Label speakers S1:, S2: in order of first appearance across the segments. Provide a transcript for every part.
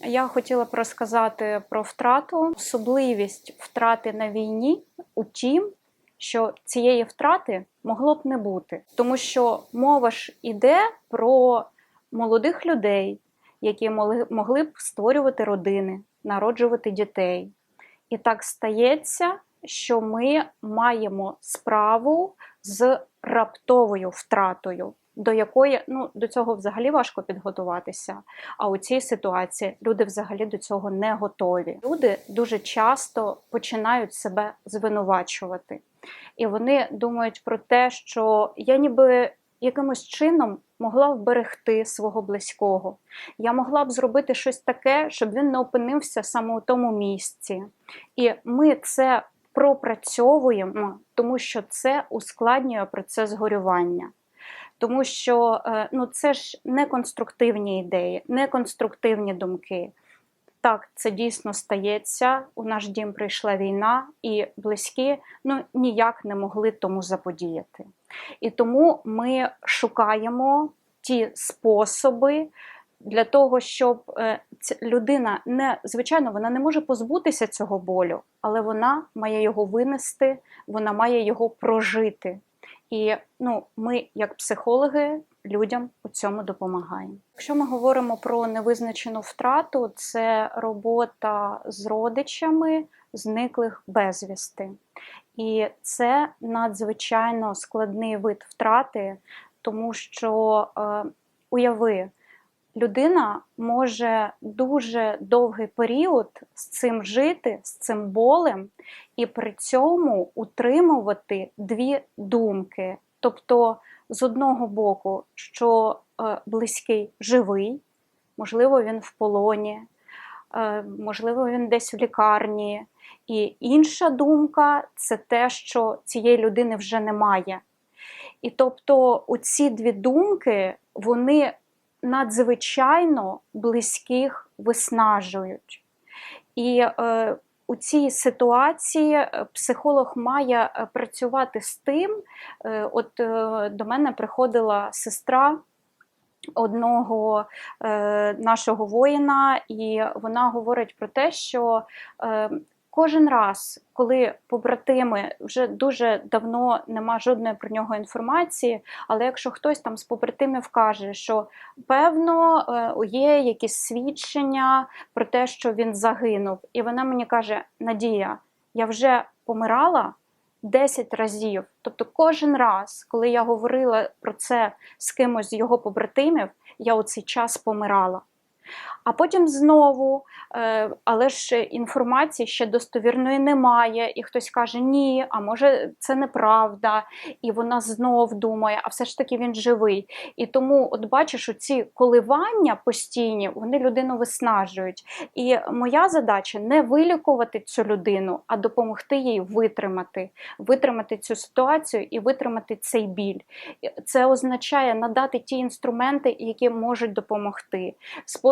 S1: Я хотіла б розказати про втрату. Особливість втрати на війні у тім, що цієї втрати могло б не бути, тому що мова ж іде про молодих людей, які могли, б створювати родини, народжувати дітей. І так стається, що ми маємо справу з раптовою втратою, до якої ну до цього взагалі важко підготуватися. А у цій ситуації люди взагалі до цього не готові. Люди дуже часто починають себе звинувачувати, і вони думають про те, що я ніби якимось чином могла вберегти свого близького. Я могла б зробити щось таке, щоб він не опинився саме у тому місці. І ми це пропрацьовуємо, тому що це ускладнює процес горювання. Тому що е, ну, це ж не конструктивні ідеї, не конструктивні думки. Так, це дійсно стається. У наш дім прийшла війна, і близькі ну, ніяк не могли тому заподіяти. І тому ми шукаємо ті способи для того, щоб е, людина не звичайно вона не може позбутися цього болю, але вона має його винести, вона має його прожити. І ну, ми, як психологи, людям у цьому допомагаємо. Якщо ми говоримо про невизначену втрату, це робота з родичами зниклих безвісти. І це надзвичайно складний вид втрати, тому що е, уяви, людина може дуже довгий період з цим жити, з цим болем, і при цьому утримувати дві думки. Тобто, з одного боку, що е, близький живий, можливо, він в полоні, е, можливо, він десь в лікарні. І інша думка це те, що цієї людини вже немає. І тобто, оці дві думки, вони надзвичайно близьких виснажують. І е, у цій ситуації е, психолог має е, працювати з тим. Е, от е, до мене приходила сестра. Одного е, нашого воїна, і вона говорить про те, що е, Кожен раз, коли побратими вже дуже давно нема жодної про нього інформації, але якщо хтось там з побратимів каже, що певно е, є якісь свідчення про те, що він загинув, і вона мені каже: Надія, я вже помирала 10 разів. Тобто, кожен раз, коли я говорила про це з кимось з його побратимів, я у цей час помирала. А потім знову, е, але ж інформації ще достовірної немає, і хтось каже, ні, а може це неправда, і вона знов думає, а все ж таки він живий. І тому, от бачиш, ці коливання постійні, вони людину виснажують. І моя задача не вилікувати цю людину, а допомогти їй витримати, витримати цю ситуацію і витримати цей біль. Це означає надати ті інструменти, які можуть допомогти.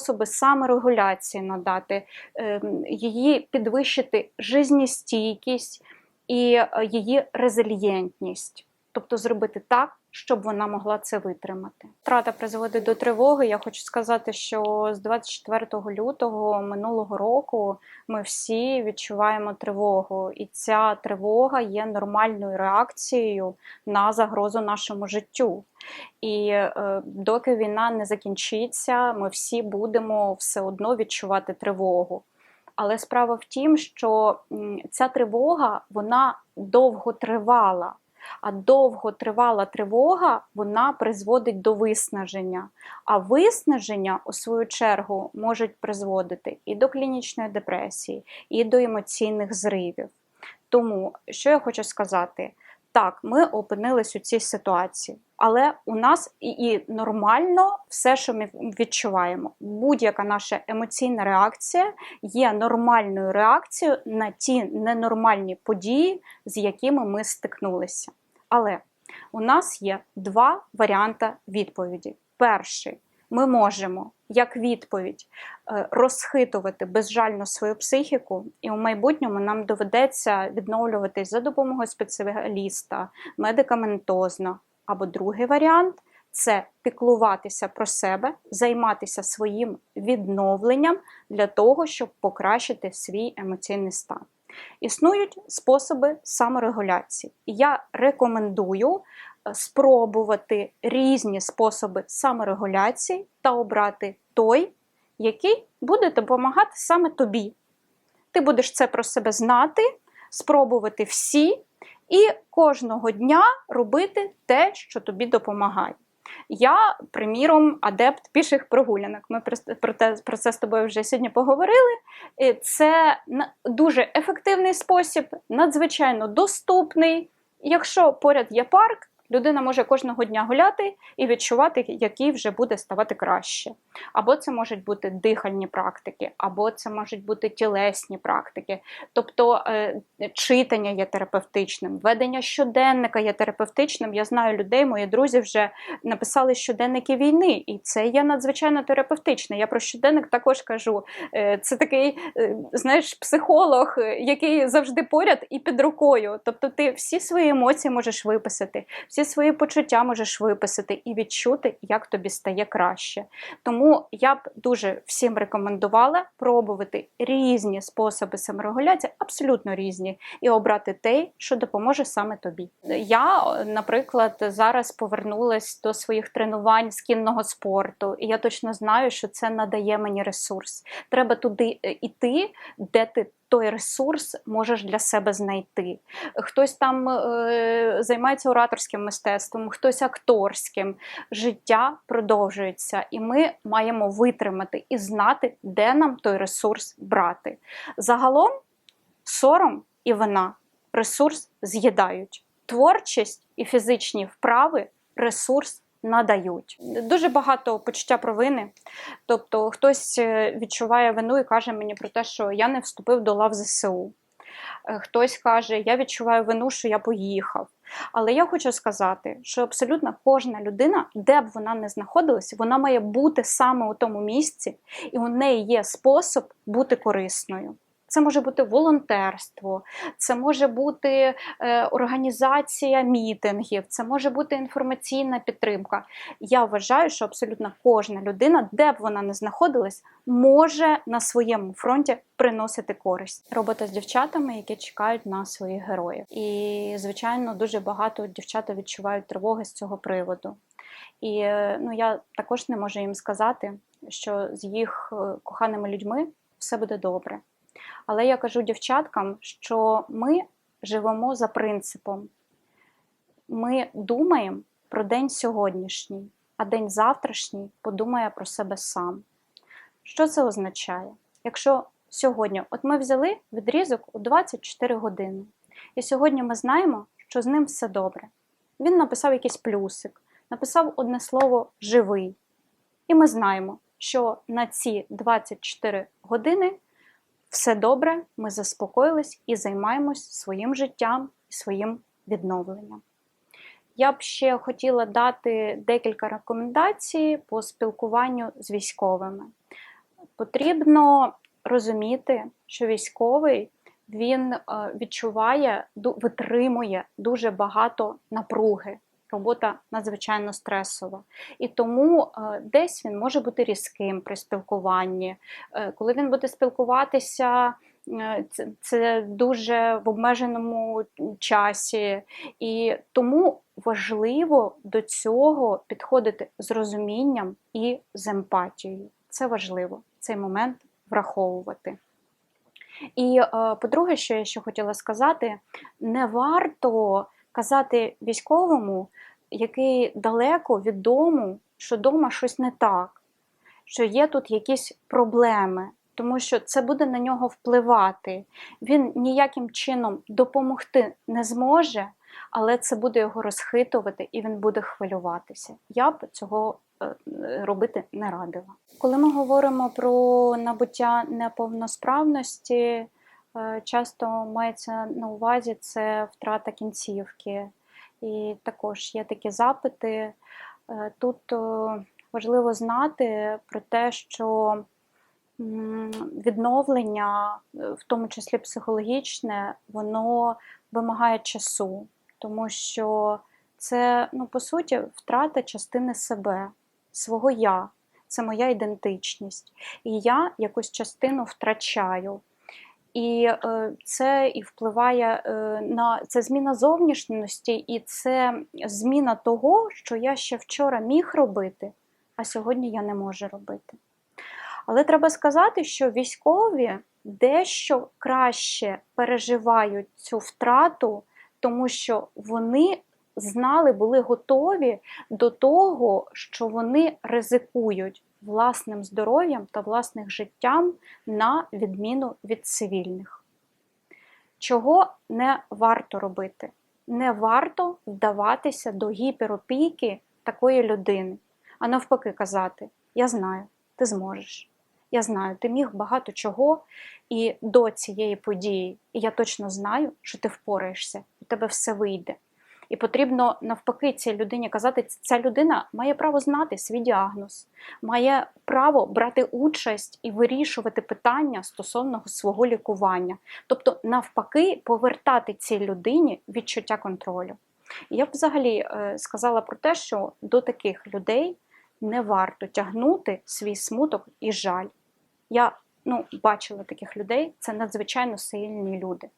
S1: Способи саморегуляції надати, ем, її підвищити жизнестійкість і е, її резильєнтність, тобто зробити так. Щоб вона могла це витримати. Втрата призводить до тривоги. Я хочу сказати, що з 24 лютого минулого року ми всі відчуваємо тривогу, і ця тривога є нормальною реакцією на загрозу нашому життю. І е, доки війна не закінчиться, ми всі будемо все одно відчувати тривогу. Але справа в тім, що ця тривога вона довго тривала. А довготривала тривога вона призводить до виснаження. А виснаження, у свою чергу, можуть призводити і до клінічної депресії, і до емоційних зривів. Тому, що я хочу сказати, так, ми опинились у цій ситуації, але у нас і, і нормально все, що ми відчуваємо. Будь-яка наша емоційна реакція є нормальною реакцією на ті ненормальні події, з якими ми стикнулися. Але у нас є два варіанти відповіді. Перший ми можемо як відповідь е, розхитувати безжально свою психіку, і у майбутньому нам доведеться відновлюватись за допомогою спеціаліста, медикаментозно. Або другий варіант це піклуватися про себе, займатися своїм відновленням для того, щоб покращити свій емоційний стан. Існують способи саморегуляції. Я рекомендую е, спробувати різні способи саморегуляції та обрати той, який буде допомагати саме тобі. Ти будеш це про себе знати, спробувати всі і кожного дня робити те, що тобі допомагає. Я, приміром, адепт піших прогулянок. Ми про те про це з тобою вже сьогодні поговорили. Це дуже ефективний спосіб, надзвичайно доступний. Якщо поряд є парк, людина може кожного дня гуляти і відчувати, який вже буде ставати краще. Або це можуть бути дихальні практики, або це можуть бути тілесні практики. Тобто е, читання є терапевтичним, ведення щоденника є терапевтичним. Я знаю людей, мої друзі вже написали щоденники війни, і це є надзвичайно терапевтичне. Я про щоденник також кажу. Е, це такий, е, знаєш, психолог, який завжди поряд і під рукою. Тобто, ти всі свої емоції можеш виписати. всі всі свої почуття можеш виписати і відчути, як тобі стає краще. Тому я б дуже всім рекомендувала пробувати різні способи саморегуляції, абсолютно різні, і обрати те, що допоможе саме тобі. Я, наприклад, зараз повернулася до своїх тренувань з кінного спорту, і я точно знаю, що це надає мені ресурс. Треба туди йти, е, де ти той ресурс можеш для себе знайти. Хтось там е, займається ораторським мистецтвом, хтось акторським. Життя продовжується, і ми маємо витримати і знати, де нам той ресурс брати. Загалом сором і вина ресурс з'їдають. Творчість і фізичні вправи ресурс надають. Дуже багато почуття провини. Тобто хтось е, відчуває вину і каже мені про те, що я не вступив до лав ЗСУ. Е, хтось каже, я відчуваю вину, що я поїхав. Але я хочу сказати, що абсолютно кожна людина, де б вона не знаходилась, вона має бути саме у тому місці, і у неї є спосіб бути корисною. Це може бути волонтерство, це може бути е, організація мітингів, це може бути інформаційна підтримка. Я вважаю, що абсолютно кожна людина, де б вона не знаходилась, може на своєму фронті приносити користь. Робота з дівчатами, які чекають на своїх героїв. І, звичайно, дуже багато дівчата відчувають тривоги з цього приводу. І е, ну, я також не можу їм сказати, що з їх е, коханими людьми все буде добре. Але я кажу дівчаткам, що ми живемо за принципом. Ми думаємо про день сьогоднішній, а день завтрашній подумає про себе сам. Що це означає? Якщо сьогодні, от ми взяли відрізок у 24 години, і сьогодні ми знаємо, що з ним все добре. Він написав якийсь плюсик, написав одне слово живий. І ми знаємо, що на ці 24 години все добре, ми заспокоїлись і займаємось своїм життям і своїм відновленням. Я б ще хотіла дати декілька рекомендацій по спілкуванню з військовими. Потрібно розуміти, що військовий він е, відчуває, витримує дуже багато напруги робота надзвичайно стресова. І тому е, десь він може бути різким при спілкуванні. Е, коли він буде спілкуватися, е, це, це дуже в обмеженому часі. І тому важливо до цього підходити з розумінням і з емпатією. Це важливо цей момент враховувати. І, по-друге, що я ще хотіла сказати, не варто казати військовому, який далеко від дому, що вдома щось не так, що є тут якісь проблеми, тому що це буде на нього впливати. Він ніяким чином допомогти не зможе, але це буде його розхитувати і він буде хвилюватися. Я б цього е, робити не радила. Коли ми говоримо про набуття неповносправності, часто мається на увазі це втрата кінцівки. І також є такі запити. Е, тут е, важливо знати про те, що відновлення, е, в тому числі психологічне, воно вимагає часу, тому що це, ну, по суті, втрата частини себе, свого я. Це моя ідентичність. І я якусь частину втрачаю. І е, це і впливає е, на це зміна зовнішності, і це зміна того, що я ще вчора міг робити, а сьогодні я не можу робити. Але треба сказати, що військові дещо краще переживають цю втрату, тому що вони знали, були готові до того, що вони ризикують власним здоров'ям та власним життям на відміну від цивільних. Чого не варто робити? Не варто вдаватися до гіперопіки такої людини, а навпаки, казати: Я знаю, ти зможеш. Я знаю, ти міг багато чого і до цієї події, і я точно знаю, що ти впораєшся, у тебе все вийде. І потрібно навпаки цій людині казати, ця людина має право знати свій діагноз, має право брати участь і вирішувати питання стосовно свого лікування. Тобто, навпаки, повертати цій людині відчуття контролю. Я б взагалі е, сказала про те, що до таких людей не варто тягнути свій смуток і жаль. Я ну, бачила таких людей, це надзвичайно сильні люди.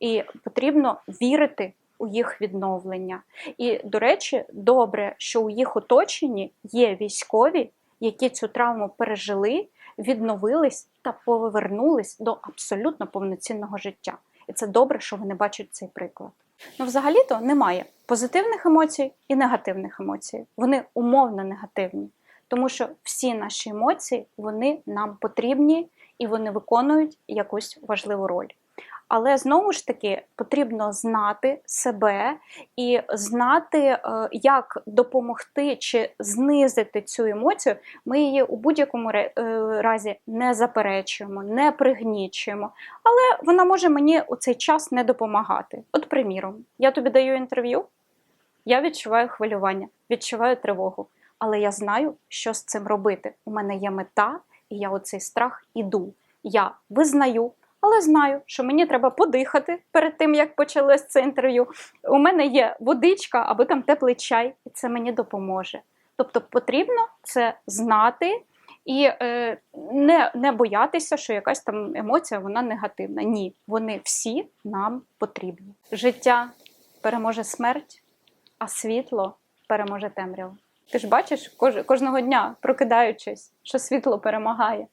S1: І потрібно вірити у їх відновлення. І, до речі, добре, що у їх оточенні є військові, які цю травму пережили, відновились та повернулись до абсолютно повноцінного життя. І це добре, що вони бачать цей приклад. Ну, взагалі-то немає позитивних емоцій і негативних емоцій. Вони умовно негативні, тому що всі наші емоції вони нам потрібні і вони виконують якусь важливу роль. Але знову ж таки потрібно знати себе і знати, е, як допомогти чи знизити цю емоцію. Ми її у будь-якому е, разі не заперечуємо, не пригнічуємо. Але вона може мені у цей час не допомагати. От, приміром, я тобі даю інтерв'ю, я відчуваю хвилювання, відчуваю тривогу. Але я знаю, що з цим робити. У мене є мета, і я у цей страх іду. Я визнаю але знаю, що мені треба подихати перед тим, як почалось це інтерв'ю. У мене є водичка або там теплий чай, і це мені допоможе. Тобто потрібно це знати і е, не не боятися, що якась там емоція вона негативна. Ні, вони всі нам потрібні. Життя переможе смерть, а світло переможе темряву. Ти ж бачиш кож, кожного дня, прокидаючись, що світло перемагає.